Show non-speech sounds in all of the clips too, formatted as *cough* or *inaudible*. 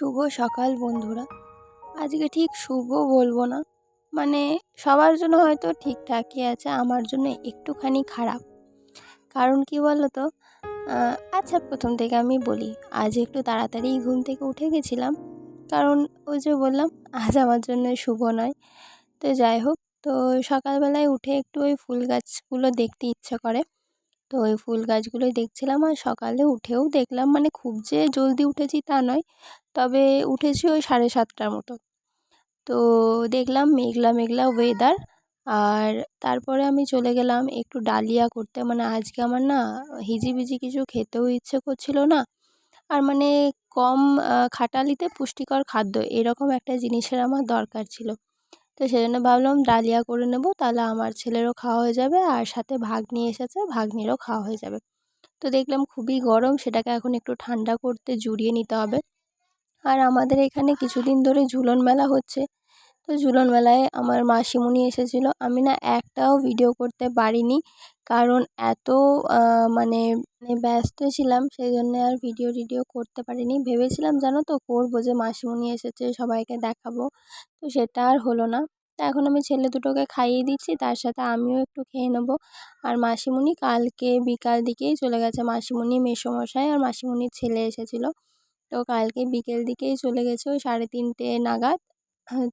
শুভ সকাল বন্ধুরা। আজকে ঠিক শুভ বলব না। মানে সবার জন্য হয়তো ঠিকঠাকই আছে, আমার জন্য একটুখানি খারাপ। কারণ কি বলো তো আচ্ছা প্রথম থেকে আমি বলি, আজ একটু তাড়াতাড়ি ঘুম থেকে উঠে গেছিলাম। কারণ ওই যে বললাম, আজ আমার জন্য শুভ নয়। তো যাই হোক, তো সকালবেলায় উঠে একটু ওই ফুল গাছগুলো দেখতে ইচ্ছে করে। তো ওই ফুল গাছগুলোই দেখছিলাম আর সকালে উঠেও দেখলাম মানে খুব যে জলদি উঠেছি তা নয়, তবে উঠেছি ওই সাড়ে সাতটার মতো। তো দেখলাম মেঘলা মেঘলা ওয়েদার আর তারপরে আমি চলে গেলাম একটু ডালিয়া করতে। মানে আজকে আমার না হিজিবিজি কিছু খেতেও ইচ্ছে করছিল না আর মানে কম খাটালিতে পুষ্টিকর খাদ্য এরকম একটা জিনিসের আমার দরকার ছিল। তো সেই জন্য ভাবলাম ডালিয়া করে নেব, তাহলে আমার ছেলেরও খাওয়া হয়ে যাবে আর সাথে ভাগ নিয়ে এসেছে, ভাগ্নিরও খাওয়া হয়ে যাবে। তো দেখলাম খুবই গরম, সেটাকে এখন একটু ঠান্ডা করতে জুড়িয়ে নিতে হবে। আর আমাদের এখানে কিছুদিন ধরে ঝুলন মেলা হচ্ছে ঝুলন মেলায় আমার মাসিমণি এসেছিল। আমি না একটাও ভিডিও করতে পারিনি। কারণ এত মানে মানে ব্যস্ত ছিলাম সেই জন্য আর ভিডিও টিডিও করতে পারিনি। ভেবেছিলাম, জানো তো, করব যে মাসিমণি এসেছে, সবাইকে দেখাবো। তো সেটা আর হলো না। তা এখন আমি ছেলে দুটোকে খাইয়ে দিচ্ছি, তার সাথে আমিও একটু খেয়ে নেব। আর মাসিমণি কালকে বিকাল দিকেই চলে গেছে। মাসিমণি মেসোমশাই আর মাসিমণির ছেলে এসেছিল। তো কালকে বিকেল দিকেই চলে গেছে, ওই সাড়ে তিনটে নাগাদ।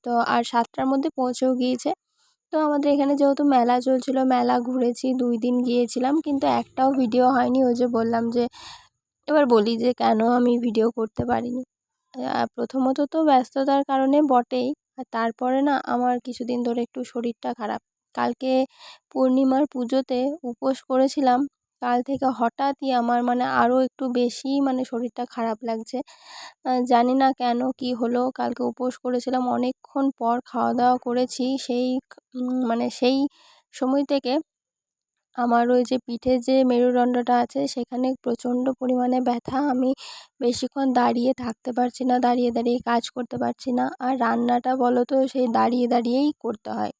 তো আর সাতটার মধ্যে পৌঁছেও গিয়েছে। তো আমাদের এখানে যেহেতু মেলা চলছিল, মেলা ঘুরেছি, দুই দিন গিয়েছিলাম, কিন্তু একটাও ভিডিও হয়নি। ওই যে বললাম যে, এবার বলি যে কেন আমি ভিডিও করতে পারিনি। প্রথমত তো ব্যস্ততার কারণে বটেই, আর তারপরে না আমার কিছুদিন ধরে একটু শরীরটা খারাপ। কালকে পূর্ণিমার পুজোতে উপোস করেছিলাম কাল থেকে হঠাৎই আমার মানে আরও একটু বেশি মানে শরীরটা খারাপ লাগছে। জানি না কেন কি হলো, কালকে উপোস করেছিলাম, অনেকক্ষণ পর খাওয়া দাওয়া করেছি, সেই মানে সেই সময় থেকে আমার ওই যে পিঠে যে মেরুদণ্ডটা আছে, সেখানে প্রচণ্ড পরিমাণে ব্যথা, আমি বেশিক্ষণ দাঁড়িয়ে থাকতে পারছি না, দাঁড়িয়ে দাঁড়িয়ে কাজ করতে পারছি না, আর রান্নাটা বলো তো সেই দাঁড়িয়ে দাঁড়িয়েই করতে হয়।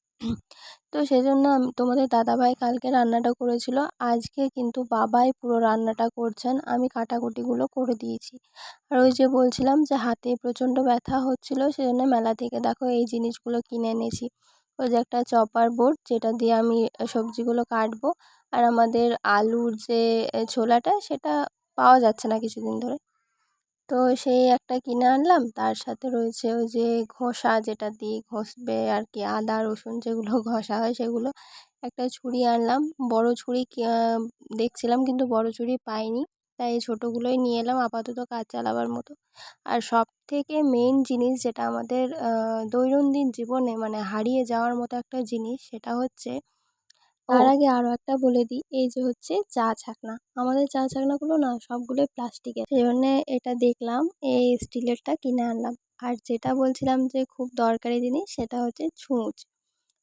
তো সেজন্য আমি, তোমাদের দাদাভাই কালকে রান্নাটা করেছিল। আজকে কিন্তু বাবাই পুরো রান্নাটা করছেন। আমি কাটাকুটিগুলো করে দিয়েছি। আর ওই যে বলছিলাম যে হাতে প্রচণ্ড ব্যথা হচ্ছিল, সেজন্য মেলা থেকে দেখো এই জিনিসগুলো কিনে এনেছি। ওই যে একটা চপার বোর্ড, যেটা দিয়ে আমি সবজিগুলো কাটবো। আর আমাদের আলুর যে ছোলাটা, সেটা পাওয়া যাচ্ছে না কিছুদিন ধরে। তো সেই একটা কিনে আনলাম। তার সাথে রয়েছে ওই যে ঘষা যেটা দিয়ে ঘষবে আর কি আদা, রসুন যেগুলো *laughs* ঘষা হয় সেগুলো। একটা ছুরি আনলাম। বড় ছুরি দেখছিলাম কিন্তু বড় ছুরি পাইনি। তাই এই ছোটোগুলোই নিয়ে এলাম আপাতত কাজ চালাবার মতো। আর সব থেকে মেন জিনিস যেটা আমাদের দৈনন্দিন জীবনে মানে হারিয়ে যাওয়ার মতো একটা জিনিস সেটা হচ্ছে তার আগে আরও একটা বলে দিই, এই যে হচ্ছে চা ছাকনা। আমাদের চা ছাকনাগুলো না সবগুলোই প্লাস্টিকের। সেই জন্যে এটা দেখলাম, এই স্টিলেরটা কিনে আনলাম। আর যেটা বলছিলাম যে খুব দরকারি জিনিস, সেটা হচ্ছে ছুঁচ।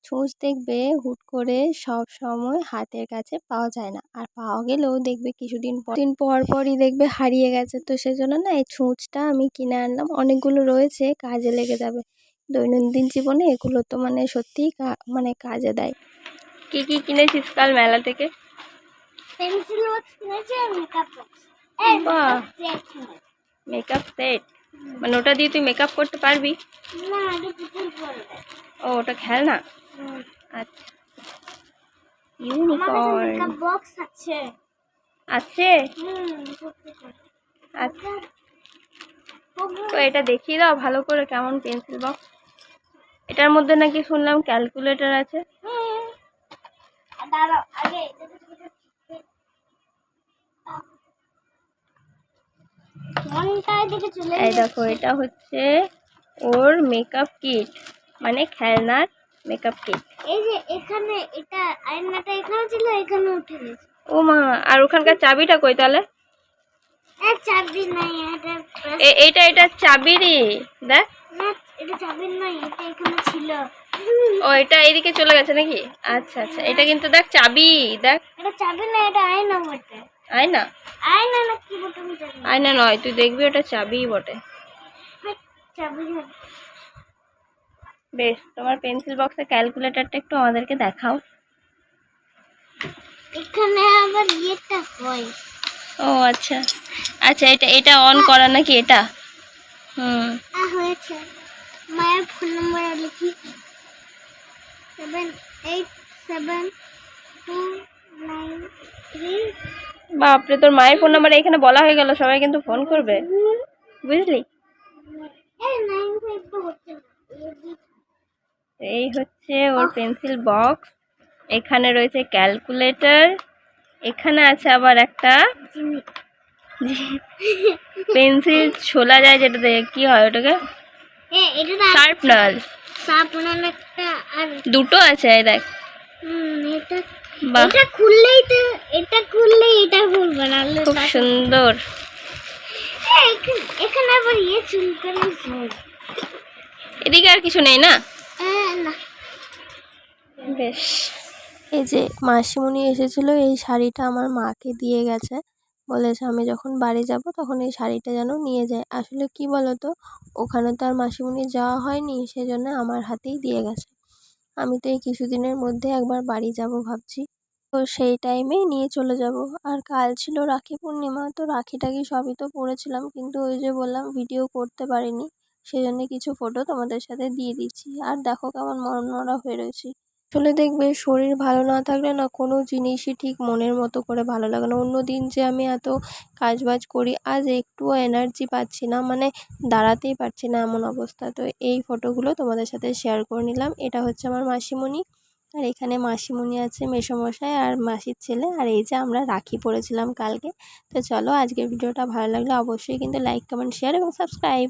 ছুঁচ দেখবে হুট করে সব সময় হাতের কাছে পাওয়া যায় না। আর পাওয়া গেলেও দেখবে কিছুদিন পর দিন পর পরই দেখবে হারিয়ে গেছে। তো সেজন্য না এই ছুঁচটা আমি কিনে আনলাম। অনেকগুলো রয়েছে, কাজে লেগে যাবে। দৈনন্দিন জীবনে এগুলো তো মানে সত্যিই মানে কাজে দেয়। কি কি কিনেছিস কাল মেলা থেকে? পেন্সিল বক্স কিনেছি আর মেকআপ বক্স বাহ। মেকআপ সেট মানে ওটা দিয়ে তুই মেকআপ করতে পারবি? না ও ওটা খেলনা? আচ্ছা। ইউনিকর্ন মেকআপ বক্স আছে। আছে। আচ্ছা। তো এটা দেখিয়ে দাও ভালো করে কেমন পেন্সিল বক্স এটার মধ্যে নাকি শুনলাম ক্যালকুলেটর আছে। এই দেখো এটা হচ্ছে ওর মেকআপ কিট মানে খেলনার মেকআপ কিট এই যে এখানে এটা আয়নাটা এখানে ছিল এখানে উঠে গেছে। ও মা আর ওখানকার চাবিটা কই তাহলে? চাবি নাই এটা এটা চাবিরই দেখ। না এটা চাবি নাই এটা এখানে ছিল। ও এটা এইদিকে চলে গেছে নাকি? আচ্ছা আচ্ছা এটা কিন্তু দেখ চাবি দেখ। এটা চাবি না এটা আয়না বটে। আয়না? আয়না না কি বটে আমি জানি আয়না নয় তুই দেখবি ওটা চাবি বটে। হ্যাঁ, চাবি বেশ তোমার পেন্সিল বক্সের ক্যালকুলেটরটা একটু আমাদেরকে দেখাও। এখানে আবার ইয়েটা হয়। ও আচ্ছা। আচ্ছা এটা এটা অন করা নাকি এটা? হুম। আর হয়েছে। মায়ের ফোন নম্বর লিখি। Seven eight seven two nine three বাপরে তোর মায়ের ফোন নাম্বার এখানে বলা হয়ে গেল সবাই কিন্তু ফোন করবে। বুঝলি? এই হচ্ছে ওর পেন্সিল বক্স এখানে রয়েছে ক্যালকুলেটর এখানে আছে আবার একটা পেন্সিল ছোলা যায় যেটাতে কি হয় ওটাকে? হ্যাঁ শার্পনার সাপনার একটা আর দুটো আছে এই দেখ। এটা এটা খুললেই তো এটা খুললেই এটা খুলবে না খুব সুন্দর। এই, এখানে- আবার ইয়ে চুলকানি হয়। এদিকে আর কিছু নেই না? না। বেশ। এই যে মাসিমণি এসেছিল এই শাড়িটা আমার মাকে দিয়ে গেছে। বলেছে আমি যখন বাড়ি যাব তখন এই শাড়িটা যেন নিয়ে যায়। আসলে কি বলতো, ওখানে তো আর মাসিমণি যাওয়া হয়নি, সেজন্য আমার হাতেই দিয়ে গেছে। আমি তো এই কিছুদিনের মধ্যে একবার বাড়ি যাব ভাবছি। তো সেই টাইমেই নিয়ে চলে যাব। আর কাল ছিল রাখি পূর্ণিমা, তো রাখি টাখি সবই তো পরেছিলাম কিন্তু ওই যে বললাম ভিডিও করতে পারিনি। সেই জন্য কিছু ফটো তোমাদের সাথে দিয়ে দিচ্ছি। আর দেখো কেমন মনমরা হয়ে রয়েছি। আসলে দেখবে শরীর ভালো না থাকলে না কোনো জিনিসই ঠিক মনের মতো করে ভালো লাগে না। অন্য দিন যে আমি এত কাজবাজ করি, আজ একটুও এনার্জি পাচ্ছি না মানে দাঁড়াতেই পারছি না এমন অবস্থা। তো এই ফটোগুলো তোমাদের সাথে শেয়ার করে নিলাম। এটা হচ্ছে আমার মাসিমণি। আর এখানে মাসিমণি আছে মেসোমশাই আর মাসির ছেলে। আর এই যে আমরা রাখি পড়েছিলাম কালকে। তো চলো আজকের ভিডিওটা ভালো লাগলে অবশ্যই কিন্তু লাইক কমেন্ট শেয়ার এবং সাবস্ক্রাইব